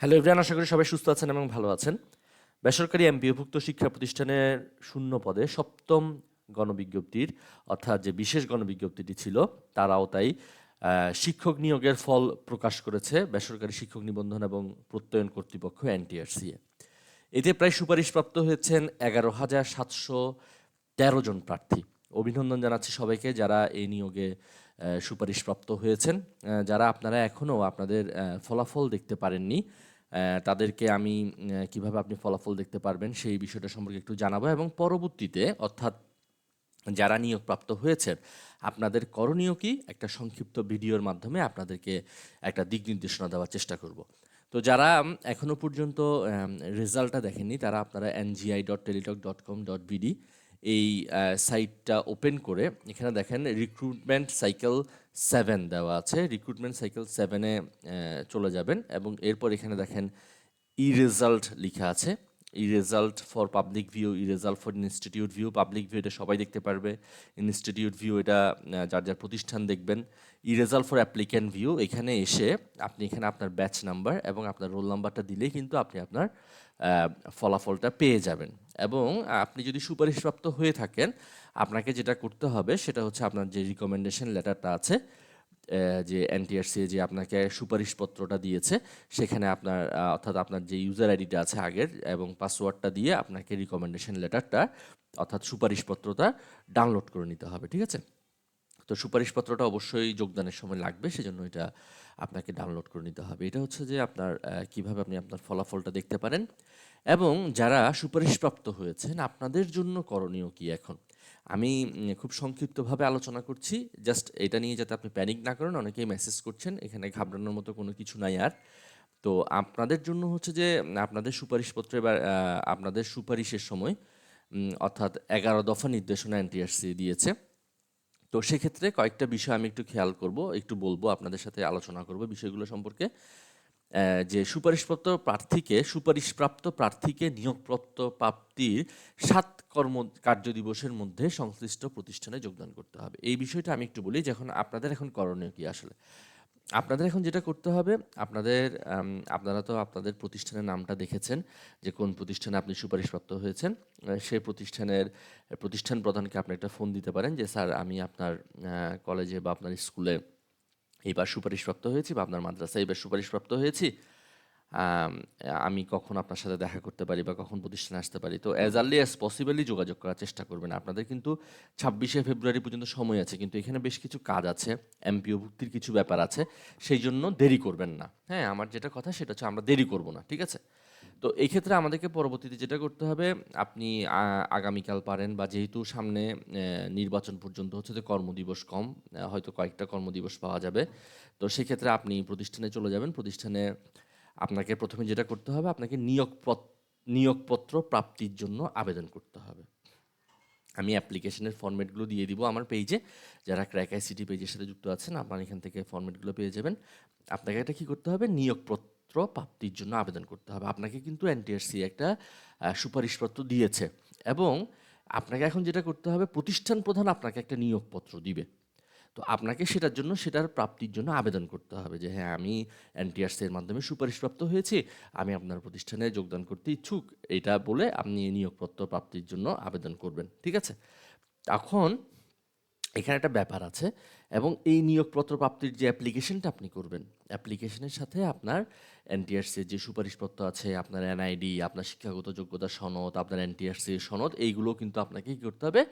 Hello Ibran আশা করি সবাই সুস্থ আছেন এবং ভালো আছেন। বেসরকারি এমপিওভুক্ত শিক্ষা প্রতিষ্ঠানের শূন্য পদে সপ্তম গণবিজ্ঞপ্তির অর্থাৎ যে বিশেষ গণবিজ্ঞপ্তিটি ছিল তার আওতায় আহ, শিক্ষক নিয়োগের ফল প্রকাশ করেছে বেসরকারি শিক্ষক নিবন্ধন এবং প্রত্যয়ন কর্তৃপক্ষ এনটিআরসিএ। এতে প্রায় সুপারিশপ্রাপ্ত হয়েছেন এগারো হাজার সাতশো তেরো জন প্রার্থী। অভিনন্দন জানাচ্ছি সবাইকে যারা এই নিয়োগে সুপারিশপ্রাপ্ত হয়েছেন। যারা আপনারা এখনও আপনাদের ফলাফল দেখতে পারেননি তাদেরকে আমি কীভাবে আপনি ফলাফল দেখতে পারবেন সেই বিষয়টা সম্পর্কে একটু জানাব এবং পরবর্তীতে অর্থাৎ যারা নিয়োগপ্রাপ্ত হয়েছেন আপনাদের করণীয় কি? একটা সংক্ষিপ্ত ভিডিওর মাধ্যমে আপনাদেরকে একটা দিক নির্দেশনা দেওয়ার চেষ্টা করব। তো যারা উম, এখনও পর্যন্ত রেজাল্টটা দেখেননি তারা আপনারা NGI dot Teletalk dot com dot BD এই সাইটটা ওপেন করে, এখানে দেখেন রিক্রুটমেন্ট সাইকেল সেভেন দেওয়া আছে। রিক্রুটমেন্ট সাইকেল সেভেনে চলে যাবেন এবং এরপর এখানে দেখেন ই রেজাল্ট লেখা আছে। E result for public view e result for institute view public view এটা সবাই দেখতে পারবে। ইনস্টিটিউট ভিউ এটা যার যার প্রতিষ্ঠান দেখবেন। E result for applicant view এখানে এসে আপনি এখানে আপনার ব্যাচ নাম্বার এবং আপনার রোল নাম্বারটা দিলেই কিন্তু আপনি আপনার ফলাফলটা পেয়ে যাবেন। এবং আপনি যদি সুপারিশপ্রাপ্ত হয়ে থাকেন, আপনাকে যেটা করতে হবে সেটা হচ্ছে আপনার যে রিকমেন্ডেশন লেটারটা আছে যে এনটিআরসি যে আপনাকে সুপারিশপত্রটা দিয়েছে, সেখানে আপনার অর্থাৎ আপনার যে ইউজার আইডিটা আছে আগের এবং পাসওয়ার্ডটা দিয়ে আপনাকে রিকমেন্ডেশন লেটারটা, অর্থাৎ সুপারিশপত্রটা ডাউনলোড করে নিতে হবে, ঠিক আছে? তো সুপারিশপত্রটা অবশ্যই যোগদানের সময় লাগবে, সেজন্য এটা আপনাকে ডাউনলোড করে নিতে হবে। এটা হচ্ছে যে আপনার কীভাবে আপনি আপনার ফলাফলটা দেখতে পারেন এবং যারা সুপারিশপ্রাপ্ত হয়েছেন, আপনাদের জন্য করণীয় কি এখন? আমি খুব সংক্ষিপ্তভাবে আলোচনা করছি। জাস্ট এটা নিয়ে যাতে আপনি প্যানিক না করেন, অনেকেই মেসেজ করছেন, এখানে ঘাবড়ানোর মতো কোনো কিছু নাই আর। তো আপনাদের জন্য হচ্ছে যে, আপনাদের সুপারিশপত্র এবার আপনাদের সুপারিশের সময় অর্থাৎ এগারো দফা নির্দেশনা এনটিআরসি দিয়েছে। তো সেক্ষেত্রে কয়েকটা বিষয় আমি একটু খেয়াল করব, একটু বলব, আপনাদের সাথে আলোচনা করব বিষয়গুলো সম্পর্কে। যে সুপারিশপ্রাপ্ত প্রার্থীকে সুপারিশপ্রাপ্ত প্রার্থীকে নিয়োগপ্রাপ্ত প্রাপ্তির সাত কর্ম, কার্য দিবসের মধ্যে সংশ্লিষ্ট প্রতিষ্ঠানে যোগদান করতে হবে। এই বিষয়টা আমি একটু বলি, যখন আপনাদের এখন করণীয় কি আসলে? আপনাদের এখন যেটা করতে হবে, আপনাদের আপনারা তো আপনাদের প্রতিষ্ঠানের নামটা দেখেছেন যে কোন প্রতিষ্ঠানে আপনি সুপারিশপ্রাপ্ত হয়েছেন। সেই প্রতিষ্ঠানের, প্রতিষ্ঠান প্রধানকে আপনি একটা ফোন দিতে পারেন যে, স্যার, আমি আপনার কলেজে বা আপনার স্কুলে এইবার সুপারিশপ্রাপ্ত হয়েছি বা আপনার মাদ্রাসায় এবার সুপারিশপ্রাপ্ত হয়েছি। আম, কখন আপনার সাথে দেখা করতে পারি বা কখন প্রতিষ্ঠানে আসতে পারি। তো অ্যাজ আর্লি অ্যাজ পসিবলি যোগাযোগ করার চেষ্টা করবেন। আপনাদের কিন্তু ছাব্বিশে ফেব্রুয়ারি পর্যন্ত সময় আছে কিন্তু এখানে বেশ কিছু কাজ আছে এমপিও ভুক্তির কিছু ব্যাপার আছে সেই জন্য দেরি করবেন না। হ্যাঁ আমার যেটা কথা সেটা হচ্ছে আমরা দেরি করব না ঠিক আছে? তো এই ক্ষেত্রে আমাদেরকে পরবর্তীতে যেটা করতে হবে আপনি আগামীকাল পারেন বা যেহেতু সামনে নির্বাচন পর্যন্ত হচ্ছে যে কর্মদিবস কম হয়তো কয়েকটা কর্মদিবস পাওয়া যাবে। তো সেক্ষেত্রে আপনি প্রতিষ্ঠানে চলে যাবেন প্রতিষ্ঠানে আপনাকে প্রথমে যেটা করতে হবে, আপনাকে নিয়োগপত্র নিয়োগপত্র প্রাপ্তির জন্য আবেদন করতে হবে। আমি অ্যাপ্লিকেশনের ফর্মেটগুলো দিয়ে দিব আমার পেজে। যারা ক্র্যাক আইসিটি পেজের সাথে যুক্ত আছেন, আপনার এখান থেকে ফর্মেটগুলো পেয়ে যাবেন। আপনাকে এটা কি করতে হবে? নিয়োগপত্র প্রাপ্তির জন্য আবেদন করতে হবে। আপনাকে কিন্তু এনটিআরসি একটা সুপারিশপত্র দিয়েছে। এবং আপনাকে এখন যেটা করতে হবে, প্রতিষ্ঠান প্রধান আপনাকে একটা নিয়োগপত্র দিবে। তো আপনাকে সেটার জন্য, সেটার প্রাপ্তির জন্য আবেদন করতে হবে যে হ্যাঁ আমি এনটিআরসি এর মাধ্যমে সুপারিশপ্রাপ্ত হয়েছি, আমি আপনার প্রতিষ্ঠানে যোগদান করতে ইচ্ছুক। এটা বলে আপনি নিয়োগপত্র প্রাপ্তির জন্য আবেদন করবেন, ঠিক আছে? এখন এখানে একটা ব্যাপার আছে এবং এই নিয়োগপত্র প্রাপ্তির যে অ্যাপ্লিকেশনটা আপনি করবেন, অ্যাপ্লিকেশনের সাথে আপনার এনটিআরসির যে সুপারিশপত্র আছে, আপনার এনআইডি আপনার শিক্ষাগত যোগ্যতা সনদ, আপনার এনটিআরসি সনদ এইগুলো কিন্তু আপনাকে কী করতে হবে।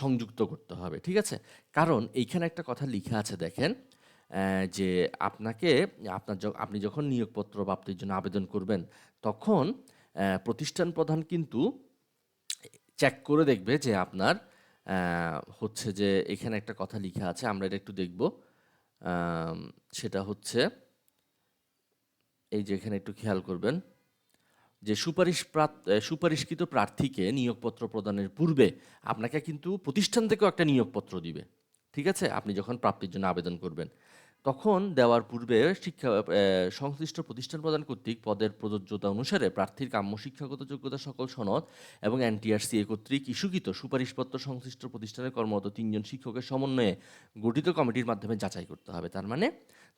সংযুক্ত করতে হবে, ঠিক আছে? কারণ এইখানে একটা কথা লিখা আছে, দেখেন যে আপনাকে, আপনার আপনি যখন নিয়োগপত্র প্রাপ্তির জন্য আবেদন করবেন, তখন প্রতিষ্ঠান প্রধান কিন্তু চেক করে দেখবে যে আপনার হচ্ছে যে এখানে একটা কথা লেখা আছে, আমরা এটা একটু দেখব। সেটা হচ্ছে, এই যে এখানে একটু খেয়াল করবেন। যে সুপারিশ সুপারিশকৃত প্রার্থীকে নিয়োগপত্র প্রদানের পূর্বে আপনাকে কিন্তু প্রতিষ্ঠান থেকেও একটা নিয়োগপত্র দিবে। ঠিক আছে? আপনি যখন প্রাপ্তির জন্য আবেদন করবেন। তখন দেওয়ার পূর্বে শিক্ষা সংশ্লিষ্ট প্রতিষ্ঠান প্রদান কর্তৃক পদের প্রযোজ্যতা অনুসারে প্রার্থীর কাম্য শিক্ষাগত যোগ্যতা সকল সনদ এবং এনটিআরসি কর্তৃক ইস্যুকৃত সুপারিশপত্র সংশ্লিষ্ট প্রতিষ্ঠানের কর্মরত তিনজন শিক্ষকের সমন্বয়ে গঠিত কমিটির মাধ্যমে যাচাই করতে হবে। তার মানে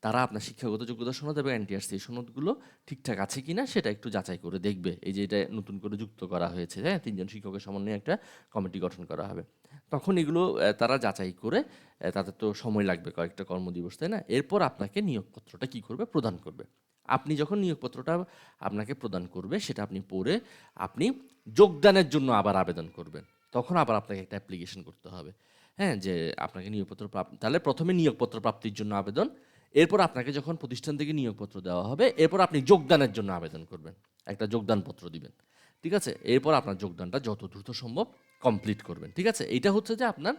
তারা আপনার শিক্ষাগত যোগ্যতা সনদ এবং এনটিআরসি সনদগুলো ঠিকঠাক আছে কি না সেটা একটু যাচাই করে দেখবে। এই যে এটা নতুন করে যুক্ত করা হয়েছে হ্যাঁ? তিনজন শিক্ষকের সমন্বয়ে একটা কমিটি গঠন করা হবে। তখন এগুলো তারা যাচাই করে তাদের তো সময় লাগবে কয়েকটা কর্মদিবস, তাই না? এরপর আপনাকে নিয়োগপত্রটা কি করবে? প্রদান করবে। আপনি যখন নিয়োগপত্রটা আপনাকে প্রদান করবে, সেটা আপনি পড়ে আপনি যোগদানের জন্য আবার আবেদন করবেন। তখন আবার আপনাকে একটা অ্যাপ্লিকেশন করতে হবে। হ্যাঁ যে আপনাকে নিয়োগপত্র প্রাপ্ত তাহলে প্রথমে নিয়োগপত্র প্রাপ্তির জন্য আবেদন, এরপর আপনাকে যখন প্রতিষ্ঠান থেকে নিয়োগপত্র দেওয়া হবে, এরপর আপনি যোগদানের জন্য আবেদন করবেন। একটা যোগদানপত্র দিবেন। ঠিক আছে? এরপর আপনার যোগদানটা যত দ্রুত সম্ভব কমপ্লিট করবেন, ঠিক আছে? এইটা হচ্ছে যে আপনার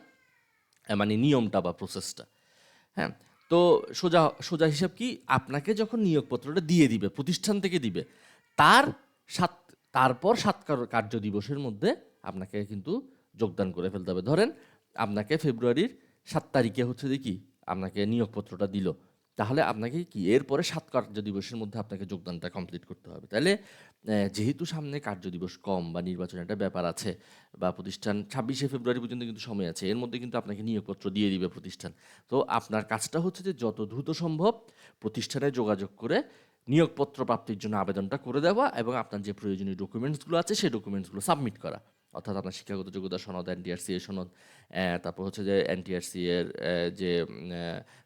মানে নিয়মটা বা প্রসেসটা হ্যাঁ? তো সোজা সোজা হিসাব কি? আপনাকে যখন নিয়োগপত্রটা দিয়ে দিবে, প্রতিষ্ঠান থেকে দিবে, তার সাত, তারপর সাত কার্য দিবসের মধ্যে আপনাকে কিন্তু যোগদান করে ফেলতে হবে। ধরেন, আপনাকে ফেব্রুয়ারির সাত তারিখে হচ্ছে যে আপনাকে নিয়োগপত্রটা দিল। তাহলে আপনাকে কি? এরপরে সাত কার্য দিবসের মধ্যে আপনাকে যোগদানটা কমপ্লিট করতে হবে। তাহলে যেহেতু সামনে কার্য দিবস কম বা নির্বাচনের একটা ব্যাপার আছে, বা প্রতিষ্ঠান ছাব্বিশে ফেব্রুয়ারি পর্যন্ত কিন্তু সময় আছে, এর মধ্যে কিন্তু আপনাকে নিয়োগপত্র দিয়ে দিবে প্রতিষ্ঠান। তো আপনার কাজটা হচ্ছে যে যত দ্রুত সম্ভব প্রতিষ্ঠানে যোগাযোগ করে নিয়োগপত্র প্রাপ্তির জন্য আবেদনটা করে দেওয়া এবং আপনার যে প্রয়োজনীয় ডকুমেন্টসগুলো আছে, সেই ডকুমেন্টসগুলো সাবমিট করা। অর্থাৎ আপনার শিক্ষাগত যোগ্যতা সনদ এনটিআরসি এর সনদ তারপর হচ্ছে যে এনটিআরসি এর যে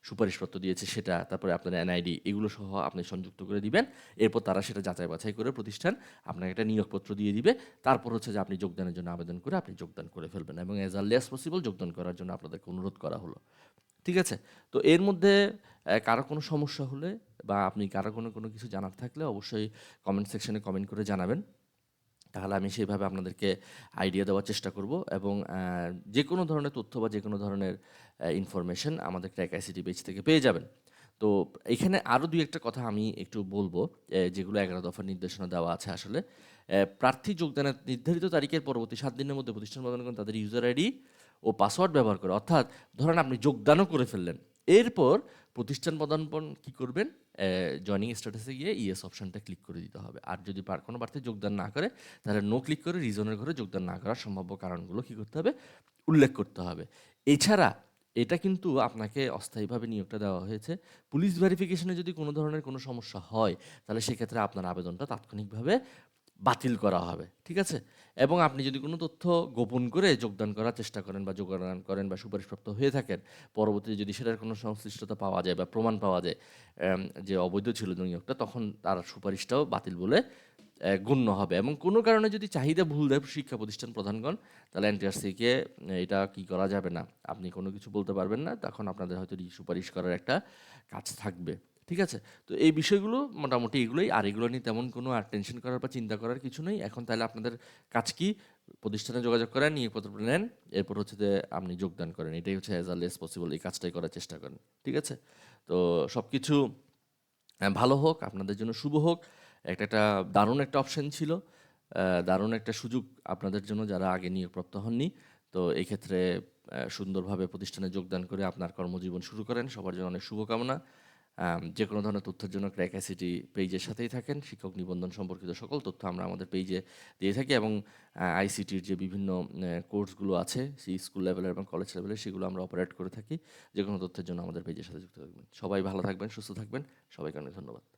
সুপারিশপত্র দিয়েছে সেটা, তারপরে আপনার এনআইডি এগুলো সহ আপনি সংযুক্ত করে দিবেন। এরপর তারা সেটা যাচাই বাছাই করে প্রতিষ্ঠান আপনাকে একটা নিয়োগপত্র দিয়ে দিবে। তারপর হচ্ছে যে আপনি যোগদানের জন্য আবেদন করে আপনি যোগদান করে ফেলবেন এবং অ্যাজ আর্লি অ্যাজ পসিবল যোগদান করার জন্য আপনাদেরকে অনুরোধ করা হলো। ঠিক আছে? তো এর মধ্যে কারও কোনো সমস্যা হলে বা আপনি কারও কোনো কোনো কিছু জানার থাকলে অবশ্যই কমেন্ট সেকশনে কমেন্ট করে জানাবেন। তাহলে আমি সেইভাবে আপনাদেরকে আইডিয়া দেওয়ার চেষ্টা করব এবং যে কোনো ধরনের তথ্য বা যে কোনো ধরনের ইনফরমেশন আমাদের ট্র্যাক আইসিটি পেজ থেকে পেয়ে যাবেন। তো এখানে আরও দুই একটা কথা আমি একটু বলব যেগুলো এগারো দফার নির্দেশনা দেওয়া আছে আসলে। প্রার্থী যোগদানের নির্ধারিত তারিখের পরবর্তী সাত দিনের মধ্যে প্রতিষ্ঠান প্রদান করেন, তাদের ইউজার আইডি ও পাসওয়ার্ড ব্যবহার করে। অর্থাৎ ধরেন আপনি যোগদানও করে ফেললেন। এরপর প্রতিষ্ঠান প্রদানপণ কী করবেন? জয়নিং স্ট্যাটাসে গিয়ে ইএস অপশনটা ক্লিক করে দিতে হবে। আর যদি কোনো প্রার্থী যোগদান না করে, তাহলে নো ক্লিক করে রিজনের ঘরে যোগদান না করার সম্ভাব্য কারণগুলো কী করতে হবে? উল্লেখ করতে হবে। এছাড়া এটা কিন্তু আপনাকে অস্থায়ীভাবে নিয়োগটা দেওয়া হয়েছে। পুলিশ ভেরিফিকেশনে যদি কোনো ধরনের কোনো সমস্যা হয়, তাহলে সেক্ষেত্রে আপনার আবেদনটা তাৎক্ষণিকভাবে বাতিল করা হবে, ঠিক আছে? এবং আপনি যদি কোনো তথ্য গোপন করে যোগদান করার চেষ্টা করেন বা যোগদান করেন বা সুপারিশপ্রাপ্ত হয়ে থাকেন, পরবর্তীতে যদি সেটার কোনো সংশ্লিষ্টতা পাওয়া যায় বা প্রমাণ পাওয়া যায় যে অবৈধ ছিল নিয়োগটা তখন তার সুপারিশটাও বাতিল বলে গণ্য হবে। এবং কোনো কারণে যদি চাহিদা ভুল দেয় শিক্ষা প্রতিষ্ঠান প্রধানগণ, তাহলে এনটিআরসিকে এটা কি করা যাবে না। আপনি কোনো কিছু বলতে পারবেন না, তখন আপনাদের হয়তো সুপারিশ করার একটা কাজ থাকবে। ঠিক আছে? তো এই বিষয়গুলো মোটামুটি এগুলোই। আর এগুলো নিয়ে তেমন কোনো আর টেনশন করার বা চিন্তা করার কিছু নেই। এখন তাহলে আপনাদের কাজ কি? প্রতিষ্ঠানে যোগাযোগ করেন, নিয়োগপত্র নেন। এরপর হচ্ছে যে আপনি যোগদান করেন। এটাই হচ্ছে অ্যাজ আর্লি এস পসিবল এই কাজটাই করার চেষ্টা করেন। ঠিক আছে? তো সব কিছু ভালো হোক, আপনাদের জন্য শুভ হোক। একটা একটা দারুণ একটা অপশন ছিল। দারুণ একটা সুযোগ আপনাদের জন্য যারা আগে নিয়োগপ্রাপ্ত হননি। তো এই ক্ষেত্রে সুন্দরভাবে প্রতিষ্ঠানে যোগদান করে আপনার কর্মজীবন শুরু করেন। সবার জন্য অনেক শুভকামনা। যে কোনো ধরনের তথ্যের জন্য ক্র্যাক আইসিটি পেজের সাথেই থাকেন। শিক্ষক নিবন্ধন সম্পর্কিত সকল তথ্য আমরা আমাদের পেজে দিয়ে থাকি এবং আইসিটির যে বিভিন্ন কোর্সগুলো আছে, সেই স্কুল লেভেলের এবং কলেজ লেভেলের সেগুলো আমরা অপারেট করে থাকি। যে কোনো তথ্যের জন্য আমাদের পেজের সাথে যুক্ত থাকবেন। সবাই ভালো থাকবেন, সুস্থ থাকবেন। সবাইকে অনেক ধন্যবাদ।